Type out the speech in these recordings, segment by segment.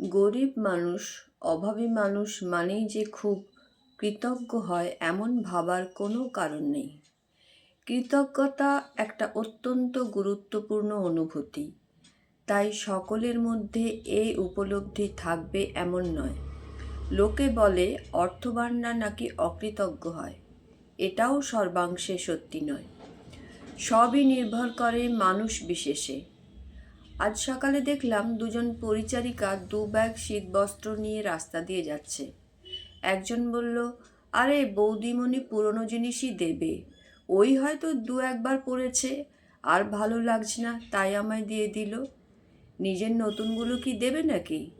গরিব মানুষ, অভাবী মানুষ মানেই যে খুব কৃতজ্ঞ হয় এমন ভাবার কোনো কারণ নেই। কৃতজ্ঞতা একটা অত্যন্ত গুরুত্বপূর্ণ অনুভূতি। তাই সকলের মধ্যে এই উপলব্ধি থাকবে এমন নয়। লোকে বলে অর্থবানরা নাকি অকৃতজ্ঞ হয়? এটাও সর্বাংশে সত্যি নয়। সবই নির্ভর করে মানুষ বিশেষে। আজ সকালে দেখলাম দুজন পরিচারিকা দু ব্যাগ শীতবস্ত্র নিয়ে রাস্তা দিয়ে যাচ্ছে। একজন বলল, আরে, বৌদিমণি, পুরনো জিনিসই দেবে। ওই হয়তো দু একবার পরেছে, আর ভালো লাগছে না, তাই আমায় দিয়ে দিল। নিজের নতুনগুলো কি দেবে নাকি?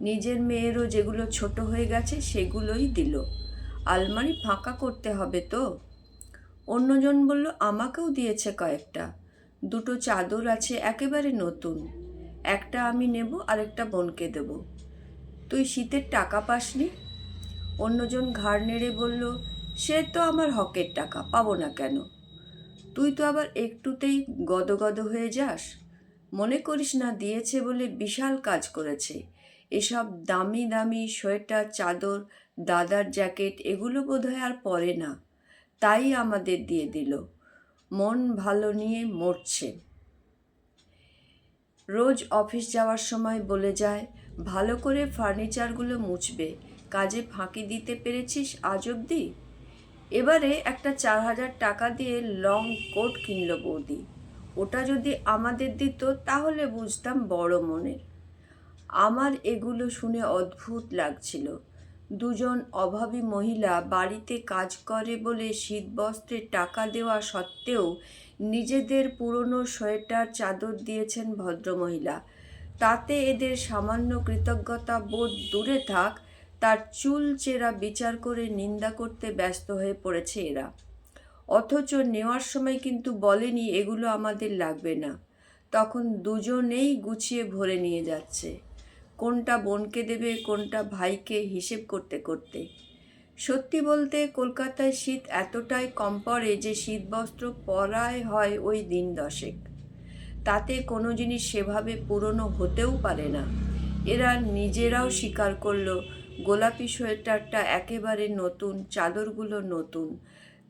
নিজের মেয়েরও যেগুলো ছোট হয়ে গেছে, সেগুলোই দিল। আলমারি ফাঁকা করতে হবে তো? অন্যজন বলল, আমাকেও দিয়েছে কয়েকটা। দুটো চাদর আছে, একেবারে নতুন। একটা আমি নেব, আরেকটা বোনকে দেব। তুই শীতের টাকা পাসনি? অন্যজন ঘাড় নেড়ে বলল, সে তো আমার হকের টাকা, পাবো না কেন? তুই তো আবার একটুতেই গদগদ হয়ে যাস? মনে করিস না, দিয়েছে বলে বিশাল কাজ করেছে। এসব দামি দামি সোয়েটার, চাদর, দাদার জ্যাকেট, এগুলো বোধহয় আর পরে না। তাই আমাদের দিয়ে দিল। মন ভালো নিয়ে মরছে। রোজ অফিস যাওয়ার সময় বলে যায়, ভালো করে ফার্নিচারগুলো মুছবে, কাজে ফাঁকি দিতে পেরেছিস আজ অবধি? এবারে একটা চার হাজার টাকা দিয়ে লং কোট কিনল বৌদি। ওটা যদি আমাদের দিত তাহলে বুঝতাম বড় মনের। আমার এগুলো শুনে অদ্ভুত লাগছিল। দুজন অভাবী মহিলা বাড়িতে কাজ করে বলে শীতবস্ত্রের টাকা দেওয়া সত্ত্বেও নিজেদের পুরনো সোয়েটার, চাদর দিয়েছেন ভদ্রমহিলা। তাতে এদের সামান্য কৃতজ্ঞতা বোধ দূরে থাক, তার চুল চেরা বিচার করে নিন্দা করতে ব্যস্ত হয়ে পড়েছে এরা। অথচ নেওয়ার সময় কিন্তু বলেনি, এগুলো আমাদের লাগবে না। তখন দুজনেই গুছিয়ে ভরে নিয়ে যাচ্ছে। কোনটা বোনকে দেবে, কোনটা ভাইকে হিসেব করতে করতে। সত্যি বলতে কলকাতায় শীত এতটাই কম পড়ে যে শীতবস্ত্র পরায় হয় ওই দিন দশেক। তাতে কোনো জিনিস সেভাবে পুরনো হতেও পারে না। এরা নিজেরাও স্বীকার করল, গোলাপি সোয়েটারটা একেবারে নতুন, চাদরগুলো নতুন।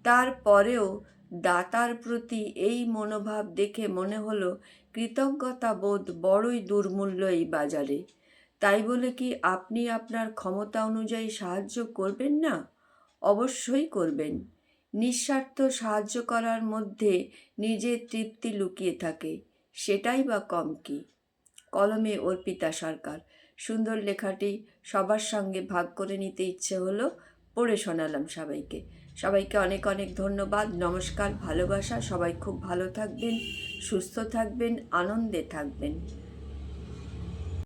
তারপরেও দাতার প্রতি এই মনোভাব দেখে মনে হলো কৃতজ্ঞতা বোধ বড়ই দুর্মূল্য এই বাজারে। তাই বলে কি আপনি আপনার ক্ষমতা অনুযায়ী সাহায্য করবেন না? অবশ্যই করবেন। নিঃস্বার্থ সাহায্য করার মধ্যে নিজের তৃপ্তি লুকিয়ে থাকে, সেটাই বা কম কি? কলমে অর্পিতা সরকার। সুন্দর লেখাটি সবার সঙ্গে ভাগ করে নিতে ইচ্ছে হলো, পড়ে শোনালাম সবাইকে। সবাইকে অনেক অনেক ধন্যবাদ, নমস্কার, ভালোবাসা, সবাই খুব ভালো থাকবেন, সুস্থ থাকবেন, আনন্দে থাকবেন।